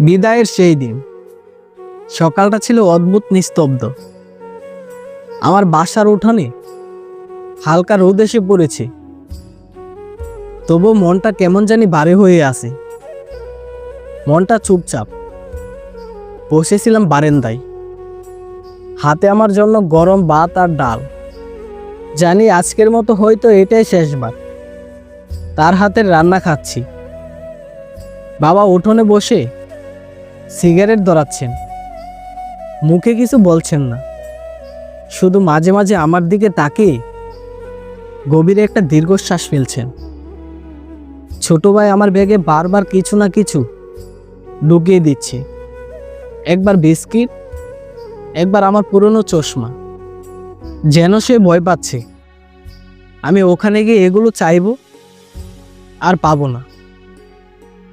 বিদায়ের সেই দিন। সকালটা ছিল অদ্ভুত নিস্তব্ধ। আমার বাসার উঠানে হালকা রোদ এসে পড়েছে। তবু মনটা কেমন জানি বারে হয়ে আছে। মনটা চুপচাপ। বসেছিলাম বারেন্দায়। হাতে আমার জন্য গরম ভাত আর ডাল। জানি আজকের মতো হয়তো এটাই শেষবার। তার হাতের রান্না খাচ্ছি। বাবা উঠোনে বসে সিগারেট ধরাচ্ছেন। মুখে কিছু বলছেন না। শুধু মাঝে মাঝে আমার দিকে তাকে গভীরে একটা দীর্ঘশ্বাস ফেলছেন। ছোট ভাই আমার ব্যাগে বারবার কিছু না কিছু ঢুকিয়ে দিচ্ছে। একবার বিস্কিট, একবার আমার পুরনো চশমা। যেন সে ভয় পাচ্ছে। আমি ওখানে গিয়ে এগুলো চাইব আর পাবো না।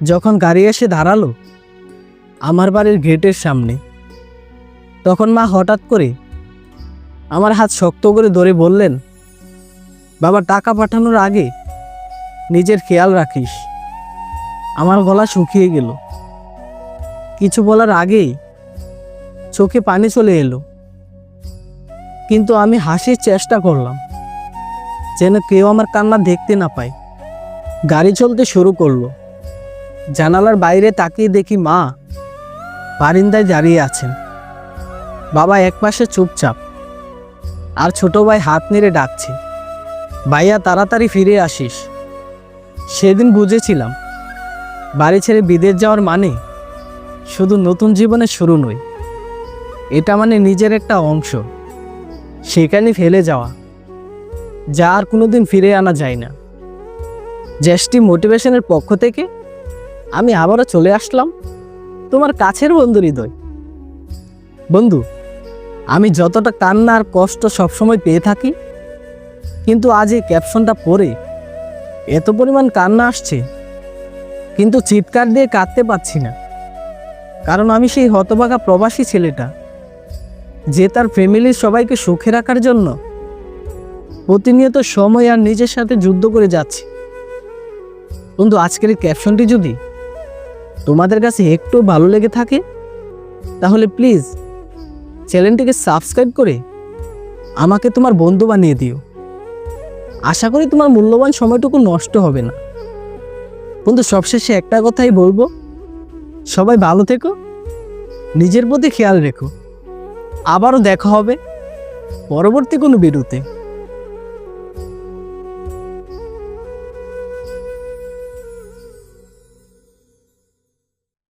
যখন গাড়ি এসে দাঁড়াল আমার বাড়ির গেটের সামনে। তখন মা হঠাৎ করে আমার হাত শক্ত করে ধরে বললেন, বাবা, টাকা পাঠানোর আগে নিজের খেয়াল রাখিস। আমার গলা শুকিয়ে গেল। কিছু বলার আগেই চোখে পানি চলে এলো। কিন্তু আমি হাসির চেষ্টা করলাম, যেন কেউ আমার কান্না দেখতে না পায়। গাড়ি চলতে শুরু করল। জানালার বাইরে তাকিয়ে দেখি মা বারিন্দায় দাঁড়িয়ে আছেন। বাবা একপাশে চুপচাপ, আর ছোট ভাই হাত নেড়ে ডাকছে, ভাইয়া, তাড়াতাড়ি ফিরে আসিস। সেদিন বুঝেছিলাম, বাড়ি ছেড়ে বিদেশ যাওয়ার মানে শুধু নতুন জীবনের শুরু নয়, এটা মানে নিজের একটা অংশ, সেখানে ফেলে যাওয়া, যা আর কোনোদিন ফিরে আনা যায় না। জ্যেষ্ঠী মোটিভেশনের পক্ষ থেকে আমি আবারও চলে আসলাম। তোমার কাছের বন্ধু হৃদয়। বন্ধু, আমি যতটা কান্না আর কষ্ট সবসময় পেয়ে থাকি, কিন্তু আজ এই ক্যাপশনটা পড়ে এত পরিমাণ কান্না আসছে, কিন্তু চিৎকার দিয়ে কাঁদতে পারছি না। কারণ আমি সেই হতবাগা প্রবাসী ছেলেটা, যে তার ফ্যামিলির সবাইকে সুখে রাখার জন্য প্রতিনিয়ত সময় আর নিজের সাথে যুদ্ধ করে যাচ্ছে। বন্ধু, আজকের এই ক্যাপশনটি যদি তোমাদের কাছে একটু ভালো লেগে থাকে, তাহলে প্লিজ চ্যানেলটিকে সাবস্ক্রাইব করে আমাকে তোমার বন্ধু বানিয়ে দিও। আশা করি তোমার মূল্যবান সময়টুকু নষ্ট হবে না। বন্ধু, সবশেষে একটা কথাই বলব, সবাই ভালো থেকো, নিজের প্রতি খেয়াল রেখো। আবারও দেখা হবে পরবর্তী কোনো বিরুতে